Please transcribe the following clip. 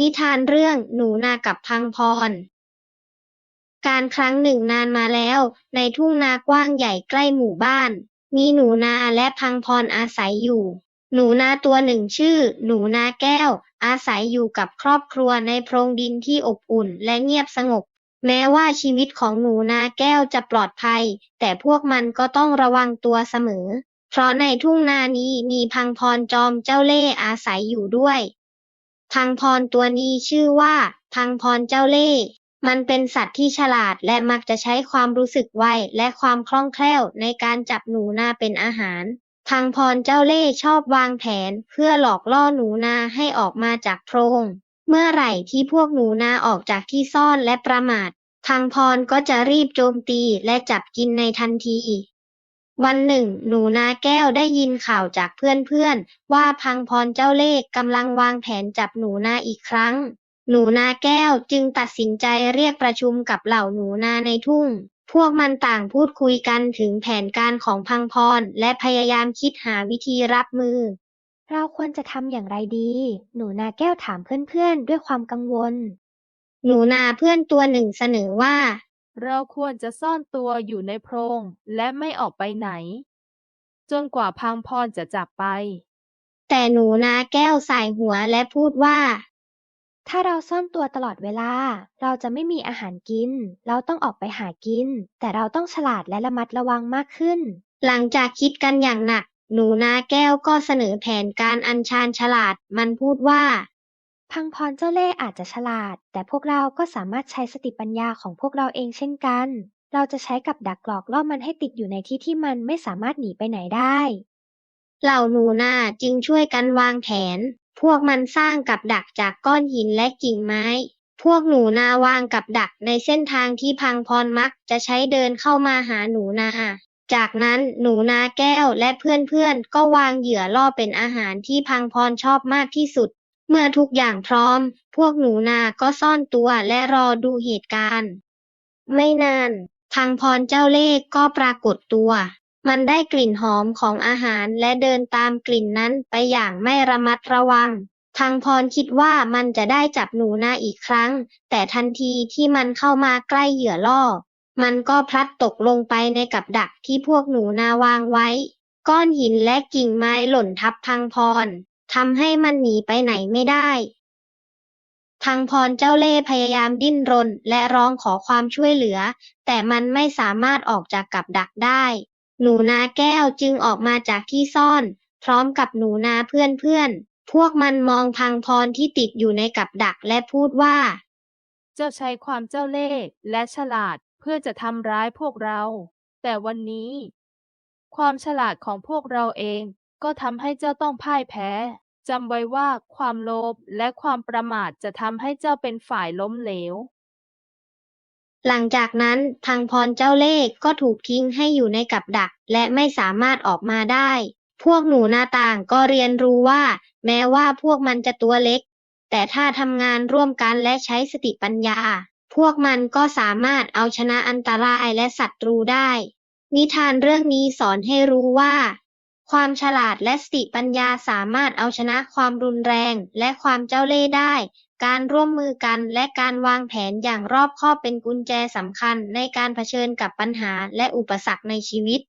นิทานเรื่องหนูนากับพังพร การครั้งหนึ่งนานมาแล้ว ในทุ่งนากว้างใหญ่ใกล้หมู่บ้าน มีหนูนาและพังพรอาศัยอยู่ หนูนาตัวหนึ่งชื่อ หนูนาแก้ว อาศัยอยู่กับครอบครัวในโพรงดินที่อบอุ่นและเงียบสงบ แม้ว่าชีวิตของหนูนาแก้วจะปลอดภัย แต่พวกมันก็ต้องระวังตัวเสมอ เพราะในทุ่งนานี้มีพังพรจอมเจ้าเล่ห์อาศัยอยู่ด้วย พังพรตัวนี้ชื่อว่า พังพรเจ้าเล่ห์มันเป็นสัตว์ที่ฉลาดและมักจะใช้ความรู้สึกไวและความคล่องแคล่วในการจับหนูนาเป็นอาหาร พังพรเจ้าเล่ห์ชอบวางแผนเพื่อหลอกล่อหนูนาให้ออกมาจากโพรง เมื่อไหร่ที่พวกหนูนาออกจากที่ซ่อนและประมาท พังพรก็จะรีบโจมตีและจับกินในทันที วันหนึ่ง หนูนาแก้วได้ยินข่าวจากเพื่อน ๆ ว่าพังพรเจ้าเล่ห์กำลังวางแผนจับหนูนาอีกครั้ง หนูนาแก้วจึงตัดสินใจเรียกประชุมกับเหล่าหนูนาในทุ่ง พวกมันต่างพูดคุยกันถึงแผนการของพังพร และพยายามคิดหาวิธีรับมือ เราควรจะทำอย่างไรดี หนูนาแก้วถามเพื่อนๆ ด้วยความกังวล หนูนาเพื่อนตัวหนึ่งเสนอว่า เราควรจะซ่อนตัวอยู่ในโพรงและไม่ออกไปไหน จนกว่าพังพรจะจับไป แต่หนูนาแก้วสายหัวและพูดว่า ถ้าเราซ่อนตัวตลอดเวลา เราจะไม่มีอาหารกิน เราต้องออกไปหากิน แต่เราต้องฉลาดและระมัดระวังมากขึ้น หลังจากคิดกันอย่างหนัก หนูนาแก้วก็เสนอแผนการอัญชานฉลาด มันพูดว่า พังพรเจ้าเล่ห์อาจจะฉลาด แต่พวกเราก็สามารถใช้สติปัญญาของพวกเราเองเช่นกัน เราจะใช้กับดักหลอกล่อมันให้ติดอยู่ในที่ที่มันไม่สามารถหนีไปไหนได้ เหล่าหนูนาจึงช่วยกันวางแผน พวกมันสร้างกับดักจากก้อนหินและกิ่งไม้ พวกหนูนาวางกับดักในเส้นทางที่พังพรมักจะใช้เดินเข้ามาหาหนูนาจากนั้นหนูนาแก้วและเพื่อนๆ ก็วางเหยื่อล่อเป็นอาหารที่พังพรชอบมากที่สุด เมื่อทุกอย่างพร้อม พวกหนูนาก็ซ่อนตัวและรอดูเหตุการณ์ ไม่นาน พังพรเจ้าเล่ห์ก็ปรากฏตัว มันได้กลิ่นหอมของอาหารและเดินตามกลิ่นนั้นไปอย่างไม่ระมัดระวังพังพรคิดว่ามันจะได้จับหนูนาอีกครั้ง แต่ทันทีที่มันเข้ามาใกล้เหยื่อล่อ มันก็พลัดตกลงไปในกับดักที่พวกหนูนาวางไว้ ก้อนหินและกิ่งไม้หล่นทับพังพร ทำให้มันหนีไปไหนไม่ได้พังพรเจ้าเล่ห์พยายามดิ้นรนและร้องขอความช่วยเหลือ แต่มันไม่สามารถออกจากกับดักได้ หนูนาแก้วจึงออกมาจากที่ซ่อน พร้อมกับหนูนาเพื่อนๆ พวกมันมองพังพรที่ติดอยู่ในกับดักและพูดว่า เจ้าใช้ความเจ้าเล่ห์และฉลาดเพื่อจะทำร้ายพวกเรา แต่วันนี้ ความฉลาดของพวกเราเองก็ทำให้เจ้าต้องพ่ายแพ้ จำไว้ว่าความโลภและความประมาทจะทำให้เจ้าเป็นฝ่ายล้มเหลว หลังจากนั้นพังพรเจ้าเล่ห์ก็ถูกทิ้งให้อยู่ในกับดัก และไม่สามารถออกมาได้ พวกหนูนาต่างก็เรียนรู้ว่า แม้ว่าพวกมันจะตัวเล็ก แต่ถ้าทำงานร่วมกันและใช้สติปัญญา พวกมันก็สามารถเอาชนะอันตรายและศัตรูได้ นิทานเรื่องนี้สอนให้รู้ว่า ความฉลาดและสติปัญญาสามารถเอาชนะความรุนแรงและความเจ้าเล่ห์ได้ การร่วมมือกันและการวางแผนอย่างรอบคอบเป็นกุญแจสำคัญในการเผชิญกับปัญหาและอุปสรรคในชีวิต